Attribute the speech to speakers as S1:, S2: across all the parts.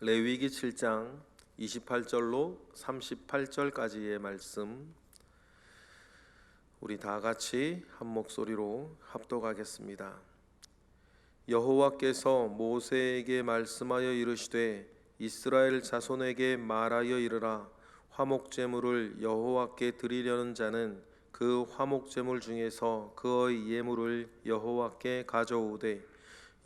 S1: 레위기 7장 28절로 38절까지의 말씀 우리 다 같이 한 목소리로 합독하겠습니다. 여호와께서 모세에게 말씀하여 이르시되 이스라엘 자손에게 말하여 이르라 화목 제물을 여호와께 드리려는 자는 그 화목 제물 중에서 그의 예물을 여호와께 가져오되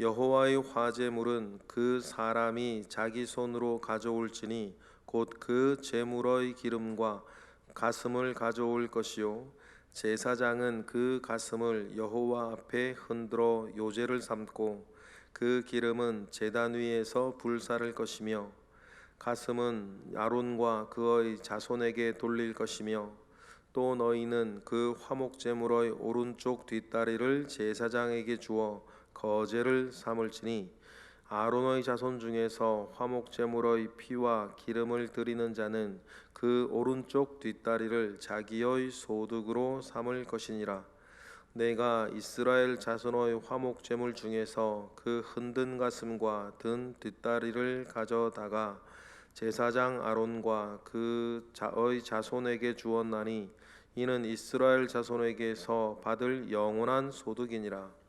S1: 여호와의 화제물은 그 사람이 자기 손으로 가져올지니 곧 그 제물의 기름과 가슴을 가져올 것이요. 제사장은 그 가슴을 여호와 앞에 흔들어 요제를 삼고 그 기름은 제단 위에서 불사를 것이며 가슴은 아론과 그의 자손에게 돌릴 것이며 또 너희는 그 화목 제물의 오른쪽 뒷다리를 제사장에게 주어 거제를 삼을지니 아론의 자손 중에서 화목 제물의 피와 기름을 드리는 자는 그 오른쪽 뒷다리를 자기의 소득으로 삼을 것이니라. 내가 이스라엘 자손의 화목 제물 중에서 그 흔든 가슴과 든 뒷다리를 가져다가 제사장 아론과 그 자의 자손에게 주었나니 이는 이스라엘 자손에게서 받을 영원한 소득이니라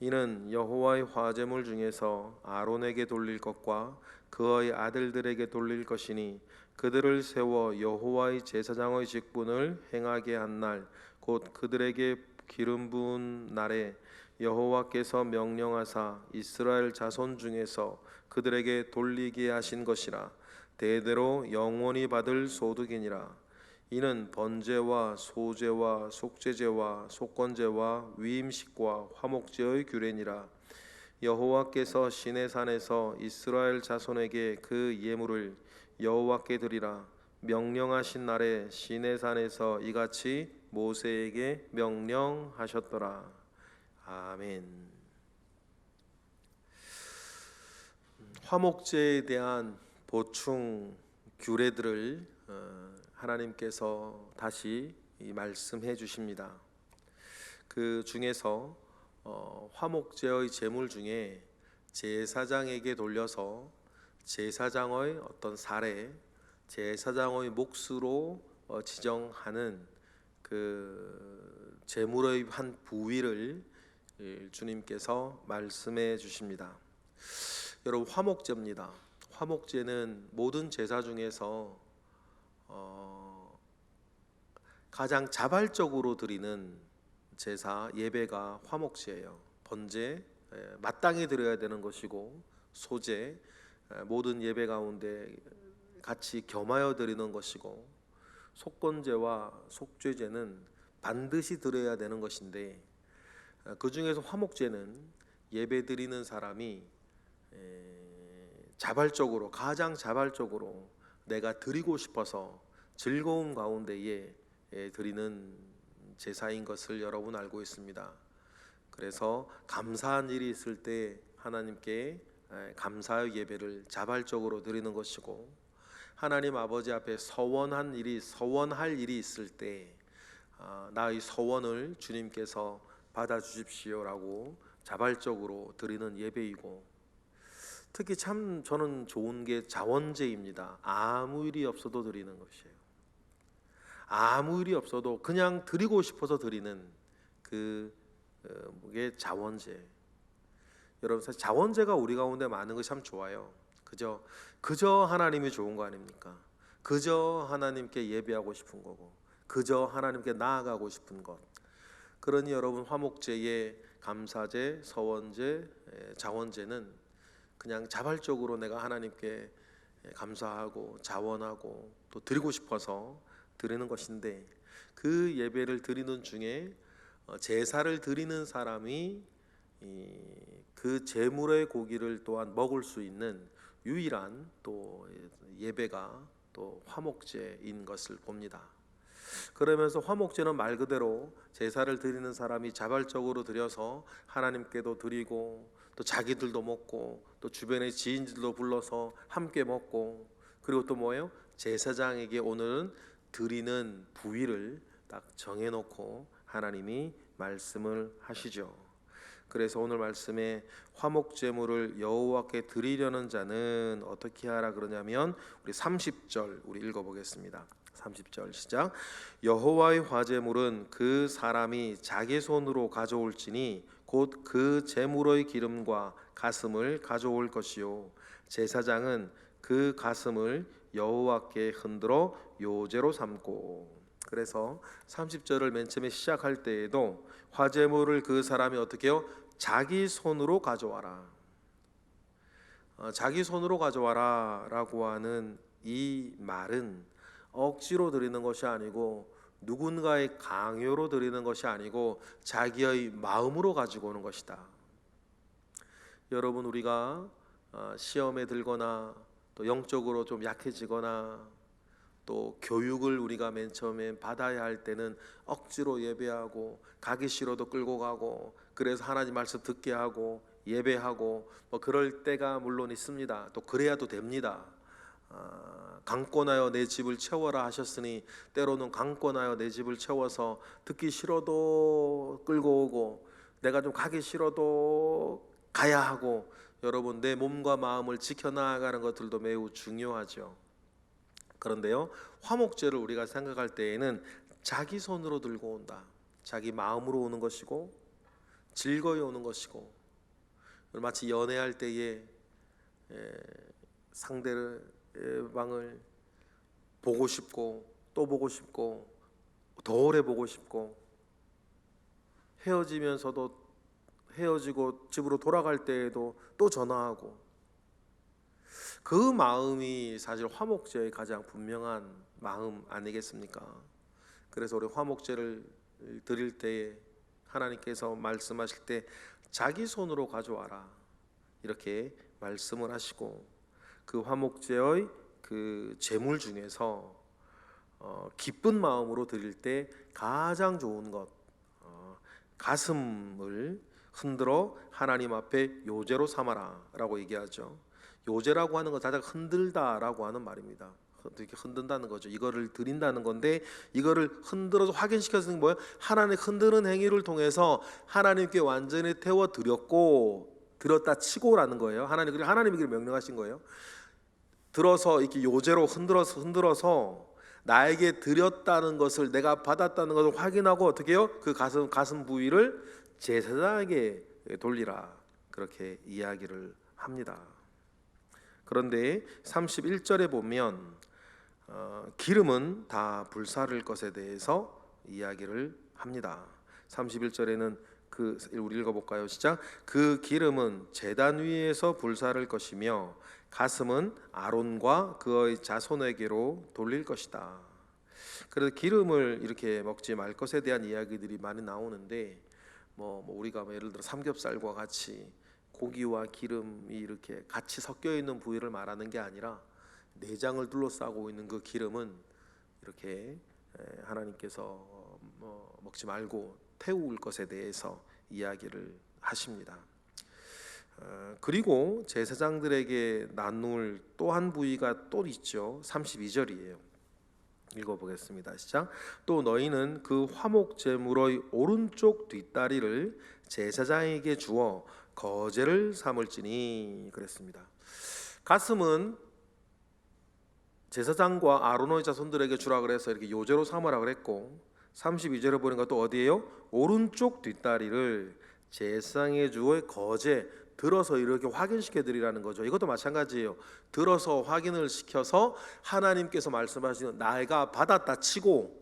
S1: 이는 여호와의 화제물 중에서 아론에게 돌릴 것과 그의 아들들에게 돌릴 것이니 그들을 세워 여호와의 제사장의 직분을 행하게 한 날 곧 그들에게 기름 부은 날에 여호와께서 명령하사 이스라엘 자손 중에서 그들에게 돌리게 하신 것이라. 대대로 영원히 받을 소득이니라 이는 번제와 소제와 속죄제와 속건제와 위임식과 화목제의 규례니라. 여호와께서 시내 산에서 이스라엘 자손에게 그 예물을 여호와께 드리라. 명령하신 날에 시내 산에서 이같이 모세에게 명령하셨더라. 아멘. 화목제에 대한 보충 규례들을 어, 하나님께서 다시 이 말씀해 주십니다. 그 중에서 어, 화목제의 제물 중에 제사장에게 돌려서 제사장의 어떤 사례, 제사장의 몫으로 어, 지정하는 그 제물의 한 부위를 예, 주님께서 말씀해 주십니다. 여러분 화목제입니다. 화목제는 모든 제사 중에서 어, 가장 자발적으로 드리는 제사 예배가 화목제예요. 번제 예, 마땅히 드려야 되는 것이고 소제 예, 모든 예배 가운데 같이 겸하여 드리는 것이고 속건제와 속죄제는 반드시 드려야 되는 것인데 어, 그 중에서 화목제는 예배 드리는 사람이 에, 자발적으로 가장 자발적으로 내가 드리고 싶어서 즐거움 가운데에 에, 드리는 제사인 것을 여러분 알고 있습니다. 그래서 감사한 일이 있을 때 하나님께 에, 감사의 예배를 자발적으로 드리는 것이고 하나님 아버지 앞에 서원한 일이 서원할 일이 있을 때 아, 나의 서원을 주님께서 받아 주십시오라고 자발적으로 드리는 예배이고 특히 참 저는 좋은 게 자원제입니다. 아무 일이 없어도 드리는 것이에요. 아무 일이 없어도 그냥 드리고 싶어서 드리는 그 어, 게 자원제. 여러분 사실 자원제가 우리 가운데 많은 것이 참 좋아요. 그저 그저 하나님이 좋은 거 아닙니까? 그저 하나님께 예배하고 싶은 거고 그저 하나님께 나아가고 싶은 것. 그러니 여러분 화목제의 감사제, 서원제, 자원제는 그냥 자발적으로 내가 하나님께 감사하고 자원하고 또 드리고 싶어서 드리는 것인데 그 예배를 드리는 중에 어, 제사를 드리는 사람이 그 제물의 고기를 또한 먹을 수 있는 유일한 또 예배가 또 화목제인 것을 봅니다. 그러면서 화목제는 말 그대로 제사를 드리는 사람이 자발적으로 드려서 하나님께도 드리고 또 자기들도 먹고 또 주변의 지인들도 불러서 함께 먹고 그리고 또 뭐예요? 제사장에게 오늘은 드리는 부위를 딱 정해놓고 하나님이 말씀을 하시죠. 그래서 오늘 말씀에 화목 제물을 여호와께 드리려는 자는 어떻게 하라 그러냐면 우리 30절 우리 읽어 보겠습니다. 30절 시작 여호와의 화제물은 그 사람이 자기 손으로 가져올지니 곧 그 제물의 기름과 가슴을 가져올 것이요 제사장은 그 가슴을 여호와께 흔들어 요제로 삼고 그래서 30절을 맨 처음에 시작할 때에도 화제물을 그 사람이 어떻게 해요? 자기 손으로 가져와라. 어, 자기 손으로 가져와라라고 하는 이 말은 억지로 드리는 것이 아니고 누군가의 강요로 드리는 것이 아니고 자기의 마음으로 가지고 오는 것이다. 여러분 우리가 어, 시험에 들거나 또 영적으로 좀 약해지거나 또 교육을 우리가 맨 처음에 받아야 할 때는 억지로 예배하고 가기 싫어도 끌고 가고 그래서 하나님 말씀 듣게 하고 예배하고 뭐 그럴 때가 물론 있습니다. 또 그래야도 됩니다. 아, 강권하여 내 집을 채워라 하셨으니 때로는 강권하여 내 집을 채워서 듣기 싫어도 끌고 오고 내가 좀 가기 싫어도 가야 하고 여러분 내 몸과 마음을 지켜나가는 것들도 매우 중요하죠. 그런데요 화목제를 우리가 생각할 때에는 자기 손으로 들고 온다. 자기 마음으로 오는 것이고 즐거이 오는 것이고 마치 연애할 때에 에, 상대를 에, 방을 보고 싶고 또 보고 싶고 더 오래 보고 싶고 헤어지면서도 헤어지고 집으로 돌아갈 때에도 또 전화하고 그 마음이 사실 화목제의 가장 분명한 마음 아니겠습니까? 그래서 우리 화목제를 드릴 때에 하나님께서 말씀하실 때 자기 손으로 가져와라 이렇게 말씀을 하시고 그 화목제의 그 제물 중에서 어, 기쁜 마음으로 드릴 때 가장 좋은 것 어, 가슴을 흔들어 하나님 앞에 요제로 삼아라라고 얘기하죠. 요제라고 하는 것 자체가 흔들다라고 하는 말입니다. 이렇게 흔든다는 거죠. 이거를 드린다는 건데 이거를 흔들어서 확인시켜서 뭐예요? 하나님 흔드는 행위를 통해서 하나님께 완전히 태워 드렸고 들었다 치고라는 거예요. 하나님 그리고 하나님이 명령하신 거예요. 들어서 이렇게 요제로 흔들어서 흔들어서 나에게 드렸다는 것을 내가 받았다는 것을 확인하고 어떻게 해요? 그 가슴 가슴 부위를 제사장에게 돌리라 그렇게 이야기를 합니다. 그런데 31절에 보면 어, 기름은 다 불사를 것에 대해서 이야기를 합니다. 31절에는 그 우리 읽어볼까요? 시작. 그 기름은 제단 위에서 불사를 것이며 가슴은 아론과 그의 자손에게로 돌릴 것이다. 그래서 기름을 이렇게 먹지 말 것에 대한 이야기들이 많이 나오는데 뭐, 뭐 우리가 뭐 예를 들어 삼겹살과 같이 고기와 기름이 이렇게 같이 섞여 있는 부위를 말하는 게 아니라 내장을 둘러싸고 있는 그 기름은 이렇게 하나님께서 뭐 먹지 말고 태울 것에 대해서 이야기를 하십니다. 어, 그리고 제사장들에게 나눌 또 한 부위가 또 있죠. 32절이에요. 읽어보겠습니다. 시작. 또 너희는 그 화목 제물의 오른쪽 뒷다리를 제사장에게 주어 거제를 삼을지니 그랬습니다. 가슴은 제사장과 아론의 자손들에게 주라 그래서 이렇게 요제로 삼으라 그랬고 32절에 보니까 또 어디에요? 오른쪽 뒷다리를 제사장에 주어 거제 들어서 이렇게 확인시켜 드리라는 거죠. 이것도 마찬가지예요. 들어서 확인을 시켜서 하나님께서 말씀하시는 나가 받았다 치고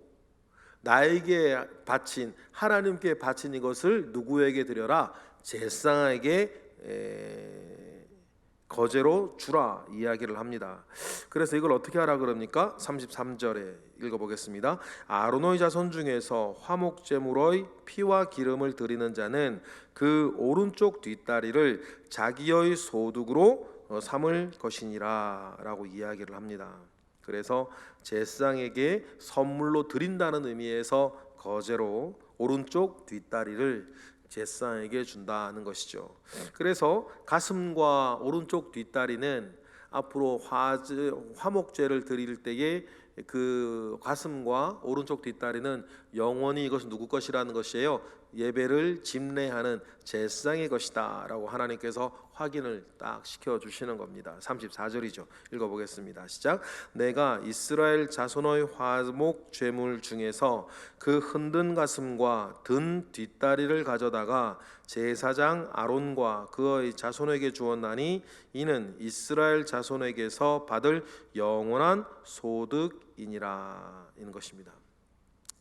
S1: 나에게 바친 하나님께 바친 이것을 누구에게 드려라? 제사장에게 거제로 주라 이야기를 합니다. 그래서 이걸 어떻게 하라 그럽니까? 33절에 읽어보겠습니다. 아로노의 자손 중에서 화목 제물의 피와 기름을 드리는 자는 그 오른쪽 뒷다리를 자기의 소득으로 어, 삼을 것이니라라고 이야기를 합니다. 그래서 제사장에게 선물로 드린다는 의미에서 거제로 오른쪽 뒷다리를 제사장에게 준다는 것이죠. 그래서 가슴과 오른쪽 뒷다리는 앞으로 화목제를 드릴 때에 그 가슴과 오른쪽 뒷다리는 영원히 이것은 누구 것이라는 것이에요. 예배를 집례하는 제사장의 것이다라고 하나님께서 확인을 딱 시켜 주시는 겁니다. 34절이죠. 읽어 보겠습니다. 시작. 내가 이스라엘 자손의 화목 제물 중에서 그 흔든 가슴과 든 뒷다리를 가져다가 제사장 아론과 그의 자손에게 주었나니 이는 이스라엘 자손에게서 받을 영원한 소득이니라 이는 것입니다.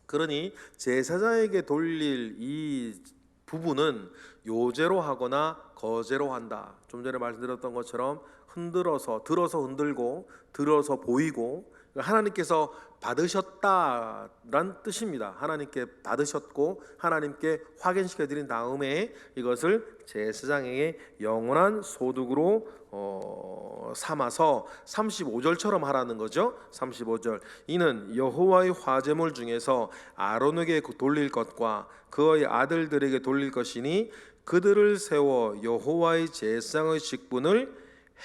S1: 그러니 제사장에게 돌릴 이 부분은 요제로 하거나 거제로 한다. 좀 전에 말씀드렸던 것처럼 흔들어서 들어서 흔들고 들어서 보이고 하나님께서 받으셨다란 뜻입니다. 하나님께 받으셨고 하나님께 확인시켜 드린 다음에 이것을 제사장에게 영원한 소득으로 어, 삼아서 35절처럼 하라는 거죠. 35절. 이는 여호와의 화제물 중에서 아론에게 돌릴 것과 그의 아들들에게 돌릴 것이니 그들을 세워 여호와의 제사장의 직분을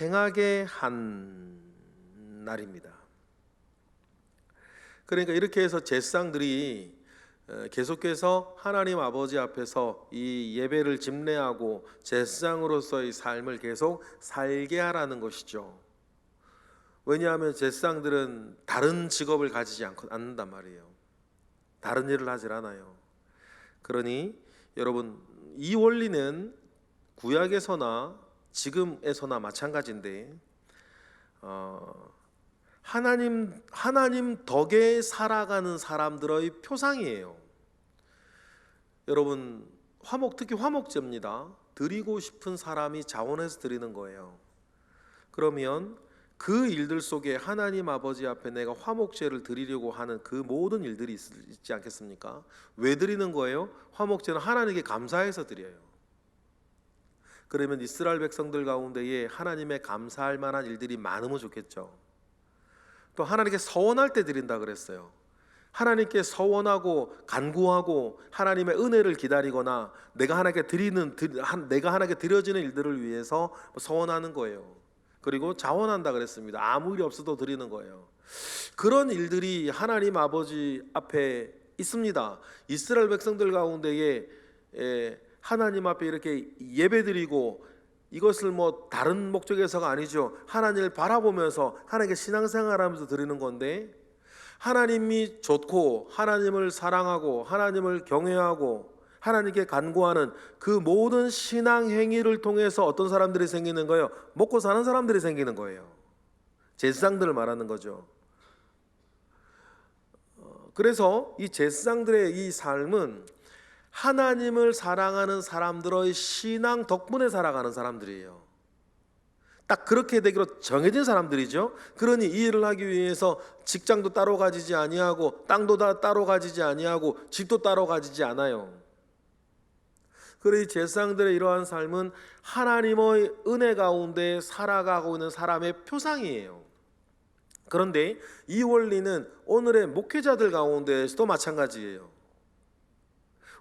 S1: 행하게 한 날입니다. 그러니까 이렇게 해서 제사장들이 어, 계속해서 하나님 아버지 앞에서 이 예배를 집례하고 제사장으로서의 삶을 계속 살게 하라는 것이죠. 왜냐하면 제사장들은 다른 직업을 가지지 않는단 말이에요. 다른 일을 하질 않아요. 그러니 여러분 이 원리는 구약에서나 지금에서나 마찬가지인데 어, 하나님 하나님 덕에 살아가는 사람들의 표상이에요. 여러분 화목 특히 화목제입니다. 드리고 싶은 사람이 자원해서 드리는 거예요. 그러면 그 일들 속에 하나님 아버지 앞에 내가 화목제를 드리려고 하는 그 모든 일들이 있- 있지 않겠습니까? 왜 드리는 거예요? 화목제는 하나님께 감사해서 드려요. 그러면 이스라엘 백성들 가운데에 하나님의 감사할 만한 일들이 많으면 좋겠죠. 또 하나님께 서원할 때 드린다 그랬어요. 하나님께 서원하고 간구하고 하나님의 은혜를 기다리거나 내가 하나님께 드리는 내가 하나님께 드려지는 일들을 위해서 서원하는 거예요. 그리고 자원한다 그랬습니다. 아무 일이 없어도 드리는 거예요. 그런 일들이 하나님 아버지 앞에 있습니다. 이스라엘 백성들 가운데에 에, 하나님 앞에 이렇게 예배드리고 이것을 뭐 다른 목적에서가 아니죠. 하나님을 바라보면서 하나님께 신앙생활하면서 드리는 건데 하나님이 좋고 하나님을 사랑하고 하나님을 경외하고 하나님께 간구하는 그 모든 신앙 행위를 통해서 어떤 사람들이 생기는 거예요? 먹고 사는 사람들이 생기는 거예요. 제사장들을 말하는 거죠. 어, 그래서 이 제사장들의 이 삶은 하나님을 사랑하는 사람들의 신앙 덕분에 살아가는 사람들이에요. 딱 그렇게 되기로 정해진 사람들이죠. 그러니 이 일을 하기 위해서 직장도 따로 가지지 아니하고 땅도 다 따로 가지지 아니하고 집도 따로 가지지 않아요. 이 제사장들의 이러한 삶은 하나님의 은혜 가운데 살아가고 있는 사람의 표상이에요. 그런데 이 원리는 오늘의 목회자들 가운데에서도 마찬가지예요.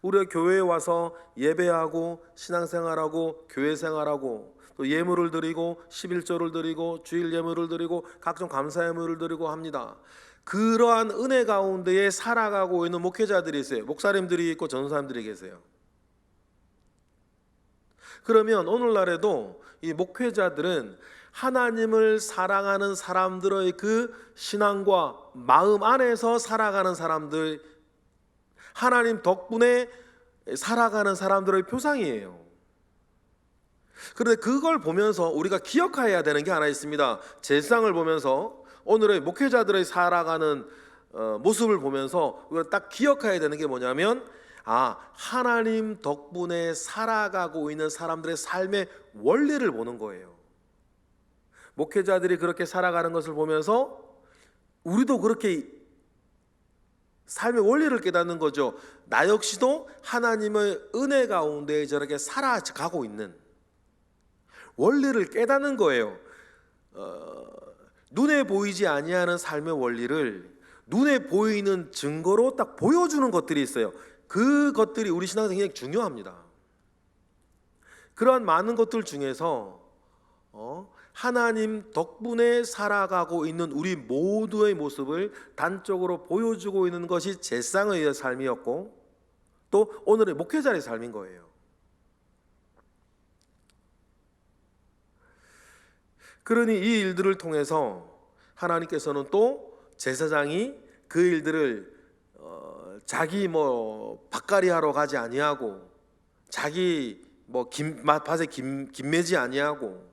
S1: 우리가 교회에 와서 예배하고 신앙생활하고 교회 생활하고 또 예물을 드리고 11조를 드리고 주일 예물을 드리고 각종 감사 예물을 드리고 합니다. 그러한 은혜 가운데에 살아가고 있는 목회자들이 있어요. 목사님들이 있고 전사님들이 계세요. 그러면 오늘날에도 이 목회자들은 하나님을 사랑하는 사람들의 그 신앙과 마음 안에서 살아가는 사람들 하나님 덕분에 살아가는 사람들의 표상이에요. 그런데 그걸 보면서 우리가 기억해야 되는 게 하나 있습니다. 제상을 보면서 오늘의 목회자들의 살아가는 어, 모습을 보면서 우리가 딱 기억해야 되는 게 뭐냐면 아 하나님 덕분에 살아가고 있는 사람들의 삶의 원리를 보는 거예요. 목회자들이 그렇게 살아가는 것을 보면서 우리도 그렇게 삶의 원리를 깨닫는 거죠. 나 역시도 하나님의 은혜 가운데 저렇게 살아가고 있는 원리를 깨닫는 거예요. 어, 눈에 보이지 아니하는 삶의 원리를 눈에 보이는 증거로 딱 보여주는 것들이 있어요. 그 것들이 우리 신앙생활에 중요합니다. 그러한 많은 것들 중에서 어, 하나님 덕분에 살아가고 있는 우리 모두의 모습을 단적으로 보여주고 있는 것이 제상의 삶이었고 또 오늘의 목회자의 삶인 거예요. 그러니 이 일들을 통해서 하나님께서는 또 제사장이 그 일들을 어, 자기 뭐 밭갈이 하러 가지 아니하고 자기 뭐 김, 밭에 김, 김매지 아니하고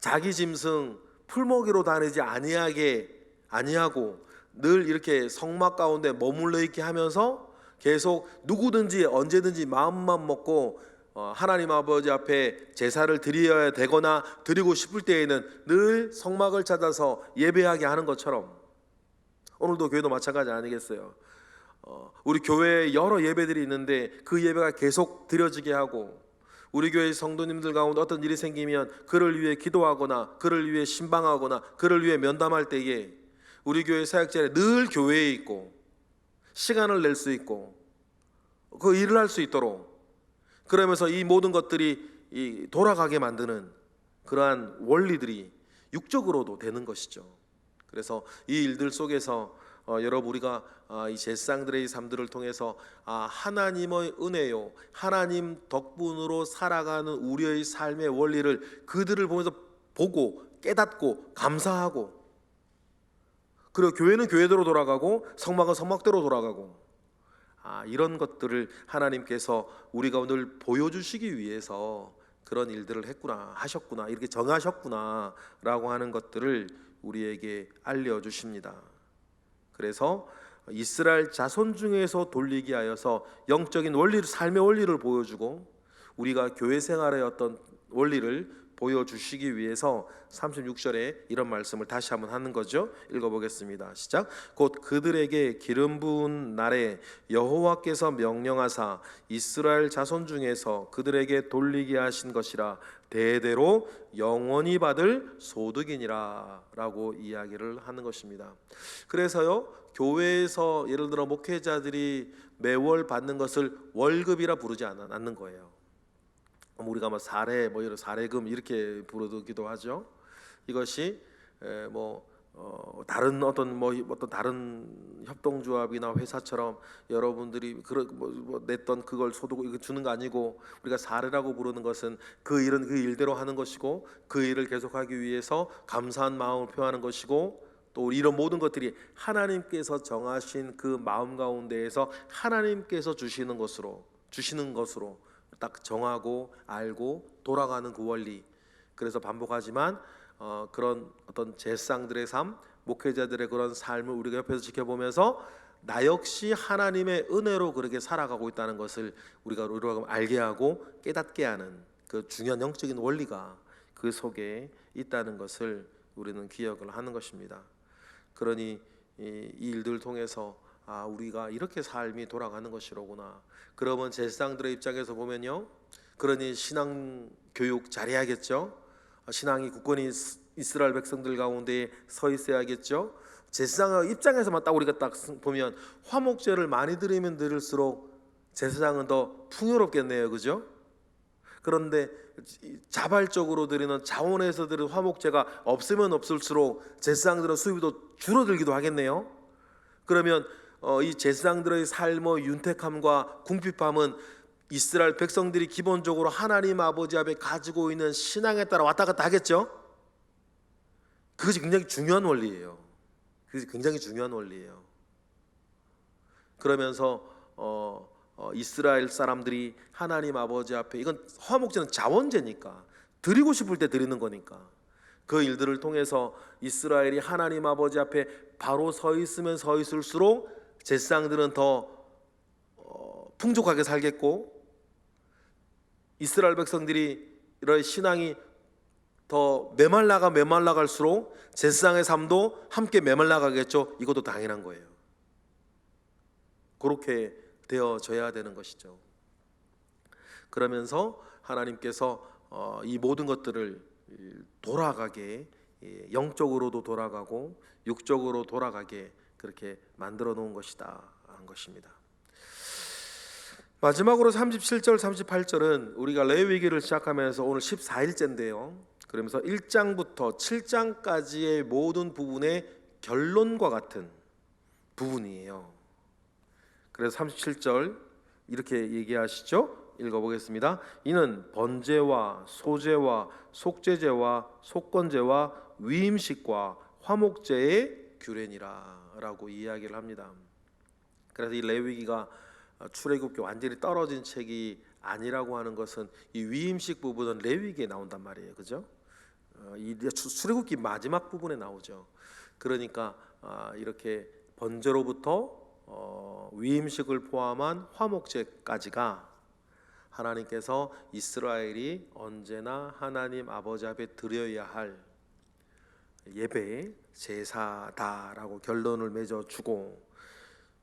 S1: 자기 짐승 풀먹이로 다니지 아니하게 아니하고 늘 이렇게 성막 가운데 머물러 있게 하면서 계속 누구든지 언제든지 마음만 먹고 어, 하나님 아버지 앞에 제사를 드려야 되거나 드리고 싶을 때에는 늘 성막을 찾아서 예배하게 하는 것처럼 오늘도 교회도 마찬가지 아니겠어요? 어, 우리 교회에 여러 예배들이 있는데 그 예배가 계속 드려지게 하고 우리 교회 성도님들 가운데 어떤 일이 생기면 그를 위해 기도하거나 그를 위해 신방하거나 그를 위해 면담할 때에 우리 교회 사역자는 늘 교회에 있고 시간을 낼 수 있고 그 일을 할 수 있도록 그러면서 이 모든 것들이 이 돌아가게 만드는 그러한 원리들이 육적으로도 되는 것이죠. 그래서 이 일들 속에서 어, 여러분 우리가 아, 이 제사장들의 삶들을 통해서 아, 하나님의 은혜요, 하나님 덕분으로 살아가는 우리의 삶의 원리를 그들을 보면서 보고 깨닫고 감사하고 그리고 교회는 교회대로 돌아가고 성막은 성막대로 돌아가고 아, 이런 것들을 하나님께서 우리가 오늘 보여주시기 위해서 그런 일들을 했구나 하셨구나 이렇게 정하셨구나라고 하는 것들을 우리에게 알려 주십니다. 그래서 이스라엘 자손 중에서 돌리게 하여서 영적인 원리를 삶의 원리를 보여주고 우리가 교회 생활의 어떤 원리를 보여주시기 위해서 36절에 이런 말씀을 다시 한번 하는 거죠. 읽어보겠습니다. 시작. 곧 그들에게 기름 부은 날에 여호와께서 명령하사 이스라엘 자손 중에서 그들에게 돌리게 하신 것이라 대대로 영원히 받을 소득이니라라고 이야기를 하는 것입니다. 그래서요 교회에서 예를 들어 목회자들이 매월 받는 것을 월급이라 부르지 않- 않는 거예요. 우리가 뭐 사례 뭐 이런 사례금 이렇게 부르기도 하죠. 이것이 에, 뭐 어, 다른 어떤 뭐 어떤 다른 협동조합이나 회사처럼 여러분들이 그런 뭐, 뭐 냈던 그걸 소득 주는 거 아니고 우리가 사례라고 부르는 것은 그 일은 그 일대로 하는 것이고 그 일을 계속하기 위해서 감사한 마음을 표하는 것이고 또 이런 모든 것들이 하나님께서 정하신 그 마음 가운데에서 하나님께서 주시는 것으로 주시는 것으로 딱 정하고 알고 돌아가는 그 원리. 그래서 반복하지만 어, 그런 어떤 제사장들의 삶, 목회자들의 그런 삶을 우리가 옆에서 지켜보면서 나 역시 하나님의 은혜로 그렇게 살아가고 있다는 것을 우리가 알게 하고 깨닫게 하는 그 중요한 영적인 원리가 그 속에 있다는 것을 우리는 기억을 하는 것입니다. 그러니 이, 이 일들을 통해서 아 우리가 이렇게 삶이 돌아가는 것이로구나. 그러면 제사장들의 입장에서 보면요, 그러니 신앙 교육 잘해야겠죠. 아, 신앙이 굳건히 이스- 이스라엘 백성들 가운데 서 있어야겠죠. 제사장 입장에서만 딱 우리가 딱 보면 화목제를 많이 드리면 드릴수록 제사장은 더 풍요롭겠네요, 그죠? 그런데 자발적으로 드리는 자원에서 드리는 화목제가 없으면 없을수록 제사장들의 수입도 줄어들기도 하겠네요. 그러면 어, 이 제사장들의 삶의 윤택함과 궁핍함은 이스라엘 백성들이 기본적으로 하나님 아버지 앞에 가지고 있는 신앙에 따라 왔다 갔다 하겠죠. 그것이 굉장히 중요한 원리예요. 그것이 굉장히 중요한 원리예요. 그러면서 어, 어, 이스라엘 사람들이 하나님 아버지 앞에 이건 화목제는 자원제니까 드리고 싶을 때 드리는 거니까 그 일들을 통해서 이스라엘이 하나님 아버지 앞에 바로 서 있으면 서 있을수록 제사장들은 더 어, 풍족하게 살겠고 이스라엘 백성들이 이런 신앙이 더 메말라가 메말라갈수록 제사장의 삶도 함께 메말라가겠죠. 이것도 당연한 거예요. 그렇게 되어져야 되는 것이죠. 그러면서 하나님께서 어, 이 모든 것들을 돌아가게 예, 영적으로도 돌아가고 육적으로 돌아가게 그렇게 만들어 놓은 것이다 한 것입니다. 마지막으로 37절 38절은 우리가 레위기를 시작하면서 오늘 14일째인데요. 그러면서 1장부터 7장까지의 모든 부분의 결론과 같은 부분이에요. 그래서 37절 이렇게 얘기하시죠. 읽어보겠습니다. 이는 번제와 소제와 속제제와 속건제와 위임식과 화목제의 규례니라 라고 이야기를 합니다. 그래서 이 레위기가 출애굽기 완전히 떨어진 책이 아니라고 하는 것은 이 위임식 부분은 레위기에 나온단 말이에요, 그죠? 어, 이 출- 출애굽기 마지막 부분에 나오죠. 그러니까 아, 이렇게 번제로부터 어, 위임식을 포함한 화목제까지가 하나님께서 이스라엘이 언제나 하나님 아버지 앞에 드려야 할 예배 제사다라고 결론을 맺어 주고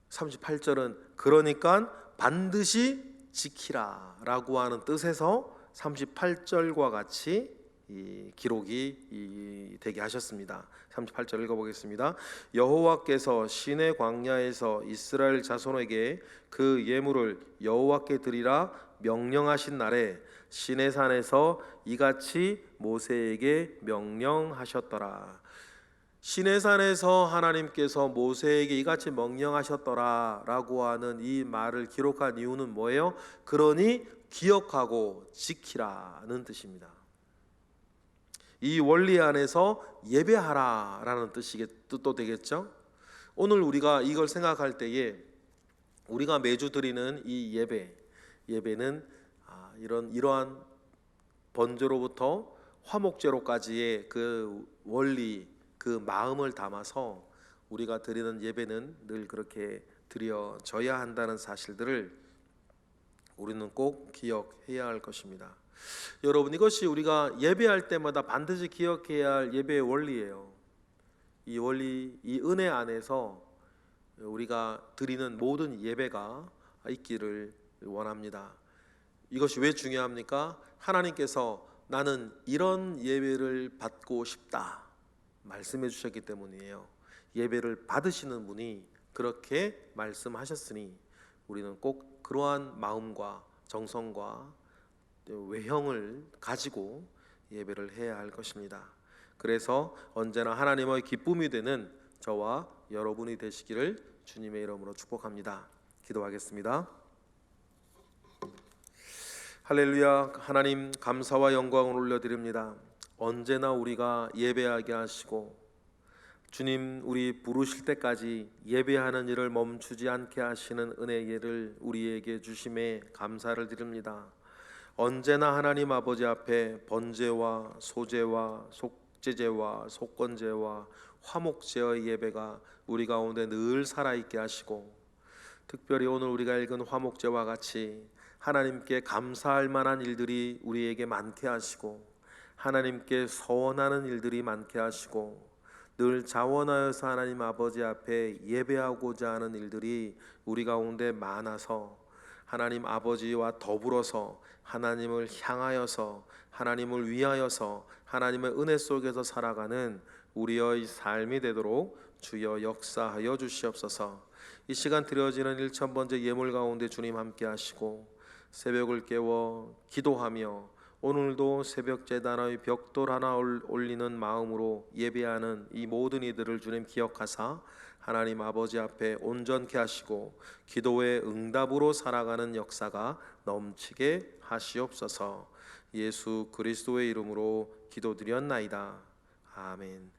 S1: 38절은 그러니까 반드시 지키라라고 하는 뜻에서 38절과 같이 이 기록이 이 되게 하셨습니다. 38절 읽어보겠습니다. 여호와께서 시내 광야에서 이스라엘 자손에게 그 예물을 여호와께 드리라 명령하신 날에 시내산에서 이같이 모세에게 명령하셨더라. 시내산에서 하나님께서 모세에게 이같이 명령하셨더라라고 하는 이 말을 기록한 이유는 뭐예요? 그러니 기억하고 지키라는 뜻입니다. 이 원리 안에서 예배하라라는 뜻이 뜻도 되겠죠. 오늘 우리가 이걸 생각할 때에 우리가 매주 드리는 이 예배, 예배는 아, 이런 이러한 번제로부터 화목제로까지의 그 원리, 그 마음을 담아서 우리가 드리는 예배는 늘 그렇게 드려져야 한다는 사실들을 우리는 꼭 기억해야 할 것입니다. 여러분 이것이 우리가 예배할 때마다 반드시 기억해야 할 예배의 원리예요. 이 원리, 이 은혜 안에서 우리가 드리는 모든 예배가 있기를 원합니다. 이것이 왜 중요합니까? 하나님께서 나는 이런 예배를 받고 싶다 말씀해 주셨기 때문이에요. 예배를 받으시는 분이 그렇게 말씀하셨으니 우리는 꼭 그러한 마음과 정성과 외형을 가지고 예배를 해야 할 것입니다. 그래서 언제나 하나님의 기쁨이 되는 저와 여러분이 되시기를 주님의 이름으로 축복합니다. 기도하겠습니다. 할렐루야 하나님 감사와 영광을 올려드립니다. 언제나 우리가 예배하게 하시고 주님 우리 부르실 때까지 예배하는 일을 멈추지 않게 하시는 은혜를 우리에게 주심에 감사를 드립니다. 언제나 하나님 아버지 앞에 번제와 소제와 속제제와 속건제와 화목제의 예배가 우리 가운데 늘 살아 있게 하시고 특별히 오늘 우리가 읽은 화목제와 같이 하나님께 감사할 만한 일들이 우리에게 많게 하시고 하나님께 서원하는 일들이 많게 하시고 늘 자원하여서 하나님 아버지 앞에 예배하고자 하는 일들이 우리 가운데 많아서 하나님 아버지와 더불어서 하나님을 향하여서 하나님을 위하여서 하나님의 은혜 속에서 살아가는 우리의 삶이 되도록 주여 역사하여 주시옵소서. 이 시간 드려지는 1천 번째 예물 가운데 주님 함께 하시고 새벽을 깨워 기도하며 오늘도 새벽 제단의 벽돌 하나 올- 올리는 마음으로 예배하는 이 모든 이들을 주님 기억하사 하나님 아버지 앞에 온전케 하시고 기도의 응답으로 살아가는 역사가 넘치게 하시옵소서. 예수 그리스도의 이름으로 기도드렸나이다. 아멘.